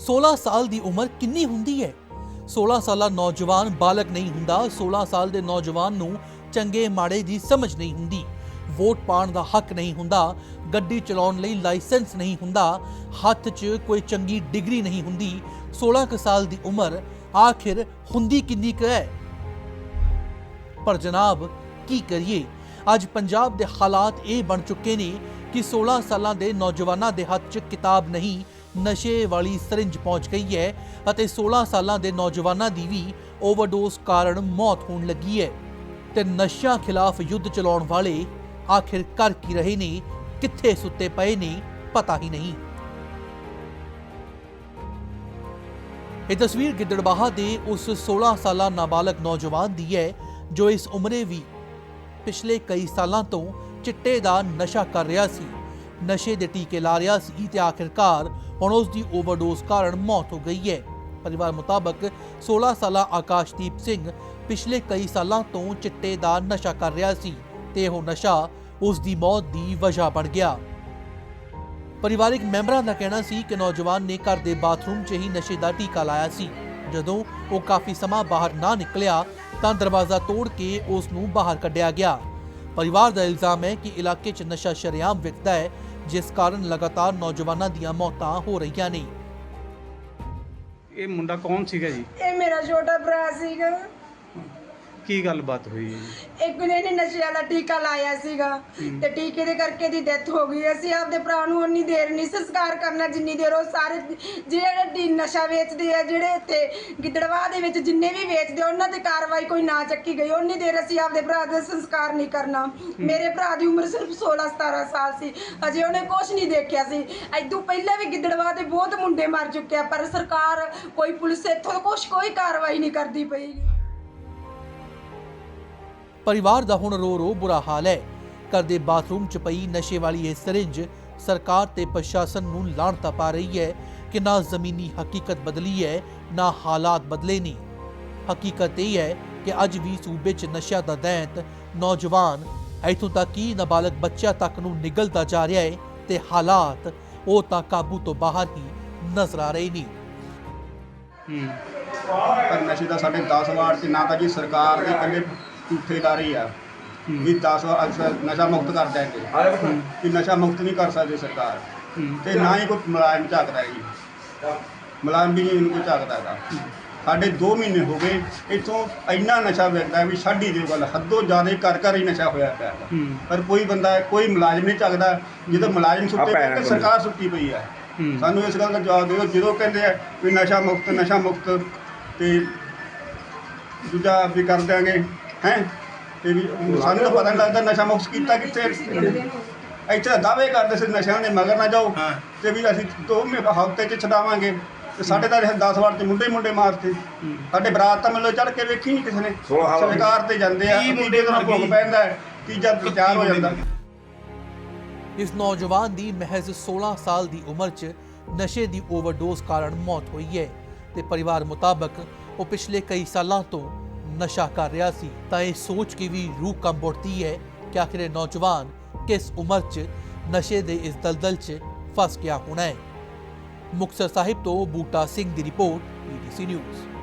16 ਸਾਲ ਦੀ ਉਮਰ ਕਿੰਨੀ ਹੁੰਦੀ ਹੈ? 16 ਸਾਲਾ ਨੌਜਵਾਨ ਬਾਲਕ ਨਹੀਂ ਹੁੰਦਾ 16 ਸਾਲ ਦੇ ਨੌਜਵਾਨ ਨੂੰ ਚੰਗੇ ਮਾੜੇ ਦੀ ਸਮਝ ਨਹੀਂ ਹੁੰਦੀ, ਵੋਟ ਪਾਉਣ ਦਾ ਹੱਕ ਨਹੀਂ ਹੁੰਦਾ, ਗੱਡੀ ਚਲਾਉਣ ਲਈ ਲਾਇਸੈਂਸ ਨਹੀਂ ਹੁੰਦਾ, ਹੱਥ 'ਚ ਕੋਈ ਚੰਗੀ ਡਿਗਰੀ ਨਹੀਂ ਹੁੰਦੀ 16 ਕੁ ਸਾਲ ਦੀ ਉਮਰ ਆਖਿਰ ਹੁੰਦੀ ਕਿੰਨੀ ਕੁ ਹੈ? ਪਰ ਜਨਾਬ, ਕੀ ਕਰੀਏ? ਅੱਜ ਪੰਜਾਬ ਦੇ ਹਾਲਾਤ ਇਹ ਬਣ ਚੁੱਕੇ ਨੇ ਕਿ 16 ਸਾਲਾਂ ਦੇ ਨੌਜਵਾਨਾਂ ਦੇ ਹੱਥ 'ਚ ਕਿਤਾਬ ਨਹੀਂ ਨਸ਼ੇ ਵਾਲੀ ਸਰਿੰਜ ਪਹੁੰਚ ਗਈ ਹੈ ਅਤੇ 16 ਸਾਲਾਂ ਦੇ ਨੌਜਵਾਨਾਂ ਦੀ ਵੀ ਓਵਰਡੋਜ਼ ਕਾਰਨ ਮੌਤ ਹੋਣ ਲੱਗੀ ਹੈ। ਤੇ ਨਸ਼ਿਆਂ ਖਿਲਾਫ ਯੁੱਧ ਚਲਾਉਣ ਵਾਲੇ ਆਖਿਰ ਕਰ ਕੀ ਰਹੇ ਨੇ, ਕਿੱਥੇ ਸੁੱਤੇ ਪਏ ਨੇ, ਪਤਾ ਹੀ ਨਹੀਂ। ਇਹ ਤਸਵੀਰ ਗਿੱਦੜਬਾਹਾ ਦੇ ਉਸ 16 ਸਾਲਾ ਨਾਬਾਲਗ ਨੌਜਵਾਨ ਦੀ ਹੈ, ਜੋ ਇਸ ਉਮਰੇ ਵੀ ਪਿਛਲੇ ਕਈ ਸਾਲਾਂ ਤੋਂ ਚਿੱਟੇ ਦਾ ਨਸ਼ਾ ਕਰ ਰਿਹਾ ਸੀ। ਨਸ਼ੇ ਦੇ ਟੀਕੇ ਲਾ ਰਿਹਾ ਸੀ ਤੇ ਆਖਿਰਕਾਰ ਹੁਣ ਉਸ ਦੀ ਓਵਰਡੋਜ਼ ਕਾਰਨ ਮੌਤ ਹੋ ਗਈ ਹੈ। ਪਰਿਵਾਰ ਮੁਤਾਬਕ 16 ਸਾਲਾ ਆਕਾਸ਼ਦੀਪ ਸਿੰਘ ਪਿਛਲੇ ਕਈ ਸਾਲਾਂ ਤੋਂ ਚਿੱਟੇ ਦਾ ਨਸ਼ਾ ਕਰ ਰਿਹਾ ਸੀ ਤੇ ਉਹ ਨਸ਼ਾ ਉਸ ਦੀ ਮੌਤ ਦੀ ਵਜ੍ਹਾ ਬਣ ਗਿਆ। ਪਰਿਵਾਰਿਕ ਮੈਂਬਰਾਂ ਦਾ ਕਹਿਣਾ ਸੀ ਕਿ ਨੌਜਵਾਨ ਨੇ ਘਰ ਦੇ ਬਾਥਰੂਮ 'ਚ ਹੀ ਨਸ਼ੇ ਦਾ ਟੀਕਾ ਲਾਇਆ ਸੀ। ਜਦੋਂ ਉਹ ਕਾਫੀ ਸਮਾਂ ਬਾਹਰ ਨਾ ਨਿਕਲਿਆ ਤਾਂ ਦਰਵਾਜ਼ਾ ਤੋੜ ਕੇ ਉਸ ਨੂੰ ਬਾਹਰ ਕੱਢਿਆ ਗਿਆ। ਪਰਿਵਾਰ ਦਾ ਇਲਜ਼ਾਮ ਹੈ ਕਿ ਇਲਾਕੇ 'ਚ ਨਸ਼ਾ ਸ਼ਰੇਆਮ ਵਿਕਦਾ ਹੈ ਜਿਸ ਕਾਰਨ ਲਗਾਤਾਰ ਨੌਜਵਾਨਾਂ ਦੀਆਂ ਮੌਤਾਂ ਹੋ ਰਹੀਆਂ ਨੇ। ਇਹ ਮੁੰਡਾ ਕੌਣ ਸੀਗਾ ਜੀ? ਇਹ ਮੇਰਾ ਛੋਟਾ ਭਰਾ ਸੀਗਾ। ਕੀ ਗੱਲਬਾਤ ਹੋਈ? ਹੈ ਜੀ? ਇੱਕ ਨੇ ਇਹਨੇ ਨਸ਼ੇ ਵਾਲਾ ਟੀਕਾ ਲਾਇਆ ਸੀਗਾ ਤੇ ਟੀਕੇ ਦੇ ਕਰਕੇ ਦੀ ਡੈਥ ਹੋ ਗਈ। ਅਸੀਂ ਆਪਦੇ ਭਰਾ ਨੂੰ ਉਨੀ ਦੇਰ ਨਹੀਂ ਸੰਸਕਾਰ ਕਰਨਾ ਜਿੰਨੀ ਦੇਰ ਉਹ ਸਾਰੇ ਜਿਹੜੇ ਟੀ ਨਸ਼ਾ ਵੇਚਦੇ ਆ ਜਿਹੜੇ ਇੱਥੇ ਗਿੱਦੜਵਾਹ ਦੇ ਵਿੱਚ ਜਿੰਨੇ ਵੀ ਵੇਚਦੇ ਆ, ਉਹਨਾਂ ਤੇ ਕਾਰਵਾਈ ਕੋਈ ਨਾ ਚੱਕੀ ਗਈ। ਉਨੀ ਦੇਰ ਅਸੀਂ ਆਪਦੇ ਭਰਾ ਦਾ ਸੰਸਕਾਰ ਨਹੀਂ ਕਰਨਾ। ਮੇਰੇ ਭਰਾ ਦੀ ਉਮਰ ਸਿਰਫ 16 17 ਸਾਲ ਸੀ। ਅਜੇ ਉਹਨੇ ਕੁਝ ਨਹੀਂ ਦੇਖਿਆ ਸੀ। ਐਦੋਂ ਪਹਿਲਾਂ ਵੀ ਗਿੱਦੜਵਾਹ ਦੇ ਬਹੁਤ ਮੁੰਡੇ ਮਰ ਚੁੱਕੇ ਆ ਪਰ ਸਰਕਾਰ ਕੋਈ ਪੁਲਿਸ ਇੱਥੋਂ ਕੁਛ ਕੋਈ ਕਾਰਵਾਈ ਨਹੀਂ ਕਰਦੀ ਪਈ। ਪਰਿਵਾਰ ਦਾ ਹੁਣ ਰੋ ਰੋ ਬੁਰਾ ਹਾਲ ਹੈ। ਘਰ ਦੇ ਬਾਥਰੂਮ 'ਚ ਪਈ ਨਸ਼ੇ ਵਾਲੀ ਇਹ ਸਰਿੰਜ ਸਰਕਾਰ ਤੇ ਪ੍ਰਸ਼ਾਸਨ ਨੂੰ ਲਾਹਣਤਾ ਪਾ ਰਹੀ ਹੈ ਕਿ ਨਾ ਜ਼ਮੀਨੀ ਹਕੀਕਤ ਬਦਲੀ ਹੈ, ਨਾ ਹਾਲਾਤ ਬਦਲੇ ਨੇ। ਹਕੀਕਤ ਇਹ ਹੈ ਕਿ ਅੱਜ ਵੀ ਸੂਬੇ 'ਚ ਨਸ਼ਿਆਂ ਦਾ ਦੈਂਤ ਨੌਜਵਾਨ ਇੱਥੋਂ ਤੱਕ ਕਿ ਨਾਬਾਲਗ ਬੱਚਿਆਂ ਤੱਕ ਨੂੰ ਨਿਗਲਦਾ ਜਾ ਰਿਹਾ ਹੈ ਤੇ ਹਾਲਾਤ ਉਹ ਤਾਂ ਕਾਬੂ ਤੋਂ ਬਾਹਰ ਹੀ ਨਜ਼ਰ ਆ ਰਹੇ ਨੇ। ਹੂੰ। ਪਰ ਨਸ਼ੇ ਦਾ ਸਾਡੇ 10 ਵਾਰ ਚ ਨਾ ਤਾਂ ਜੀ ਸਰਕਾਰ ਦੇ ਇਕੱਲੇ ਝੂਠੇਦਾਰੀ ਆ। ਵੀ 10 ਵਾਰ ਨਸ਼ਾ ਮੁਕਤ ਕਰ ਦੇਣਗੇ ਕਿ ਨਸ਼ਾ ਮੁਕਤ ਨਹੀਂ ਕਰ ਸਕਦੀ ਸਰਕਾਰ। ਤੇ ਨਾ ਹੀ ਕੋਈ ਮੁਲਾਜ਼ਮ ਝਾਕਦਾ ਹੈ। ਜੀ ਮੁਲਾਜ਼ਮ ਵੀ ਨਹੀਂ ਇਹਨੂੰ ਕੋਈ ਝਾਕਦਾ ਹੈਗਾ। ਸਾਡੇ 2 ਮਹੀਨੇ ਹੋ ਗਏ ਇੱਥੋਂ ਇੰਨਾ ਨਸ਼ਾ ਵਿਕਦਾ ਵੀ ਛੱਡ ਹੀ ਦਿਓ ਗੱਲ ਹੱਦੋਂ ਜ਼ਿਆਦਾ ਕਰ ਕਰ ਹੀ ਨਸ਼ਾ ਹੋਇਆ ਪਿਆ ਪਰ ਕੋਈ ਬੰਦਾ ਕੋਈ ਮੁਲਾਜ਼ਮ ਨਹੀਂ ਝਾਕਦਾ। ਜਦੋਂ ਮੁਲਾਜ਼ਮ ਸੁੱਤੇ ਪਏ ਤੇ ਸਰਕਾਰ ਸੁੱਤੀ ਪਈ ਹੂੰ। ਸਾਨੂੰ ਇਸ ਗੱਲ ਦਾ ਜਵਾਬ ਦਿਓ ਜਦੋਂ ਕਹਿੰਦੇ ਆ ਵੀ ਨਸ਼ਾ ਮੁਕਤ ਨਸ਼ਾ ਮੁਕਤ ਤੇ ਦੂਜਾ ਵੀ ਕਰ ਦਿਆਂਗੇ। ਹੈ? ਤੇ ਵੀ ਸਾਨੂੰ ਤਾਂ ਪਤਾ ਨਹੀਂ ਲੱਗਦਾ ਨਸ਼ਾ ਮੁਕਤ ਕੀਤਾ ਕਿੱਥੇ ਇੱਥੇ ਦਾਅਵੇ ਕਰਦੇ ਸੀ ਨਸ਼ਿਆਂ ਦੇ ਮਗਰ ਨਾ ਜਾਓ। ਤੇ ਵੀ ਅਸੀਂ ਦੋ ਮਹੀਨੇ ਹਫ਼ਤੇ ਚ ਛਡਾਵਾਂਗੇ। ਤੇ ਸਾਡੇ ਤਾਂ 10 ਵਾਰ ਤੇ ਮੁੰਡੇ ਮੁੰਡੇ ਮਾਰਤੇ। ਸਾਡੇ ਬਰਾਤ ਤਾਂ ਮੈਨੂੰ ਚੜ ਕੇ ਵੇਖੀ ਨਹੀਂ ਕਿਸੇ ਨੇ। ਸਰਕਾਰ ਤੇ ਜਾਂਦੇ ਆ ਮੁੰਡੇ ਤੋਂ ਭੁੱਖ ਪੈਂਦਾ ਹੈ, ਤੀਜਾ ਵਿਚਾਰ ਹੋ ਜਾਂਦਾ। ਇਸ ਨੌਜਵਾਨ ਦੀ ਮਹਿਜ਼ 16 ਸਾਲ ਦੀ ਉਮਰ 'ਚ ਨਸ਼ੇ ਦੀ ਓਵਰਡੋਜ਼ ਕਾਰਨ ਮੌਤ ਹੋਈ ਹੈ। ਤੇ ਪਰਿਵਾਰ ਮੁਤਾਬਕ ਉਹ ਪਿਛਲੇ ਕਈ ਸਾਲਾਂ ਤੋਂ ਨਸ਼ਾ ਕਰ ਰਿਹਾ ਸੀ, ਤਾਂ ਇਹ ਸੋਚ ਕੇ ਵੀ ਰੂਹ ਕੰਬ ਉੱਠਦੀ ਹੈ ਕਿ ਆਖਿਰ ਇਹ ਨੌਜਵਾਨ ਕਿਸ ਉਮਰ 'ਚ ਨਸ਼ੇ ਦੇ ਇਸ ਦਲਦਲ 'ਚ ਫਸ ਗਿਆ ਹੋਣਾ ਹੈ। ਮੁਕਤਸਰ ਸਾਹਿਬ ਤੋਂ ਬੂਟਾ ਸਿੰਘ ਦੀ ਰਿਪੋਰਟ ਪੀਟੀਸੀ ਨਿਊਜ਼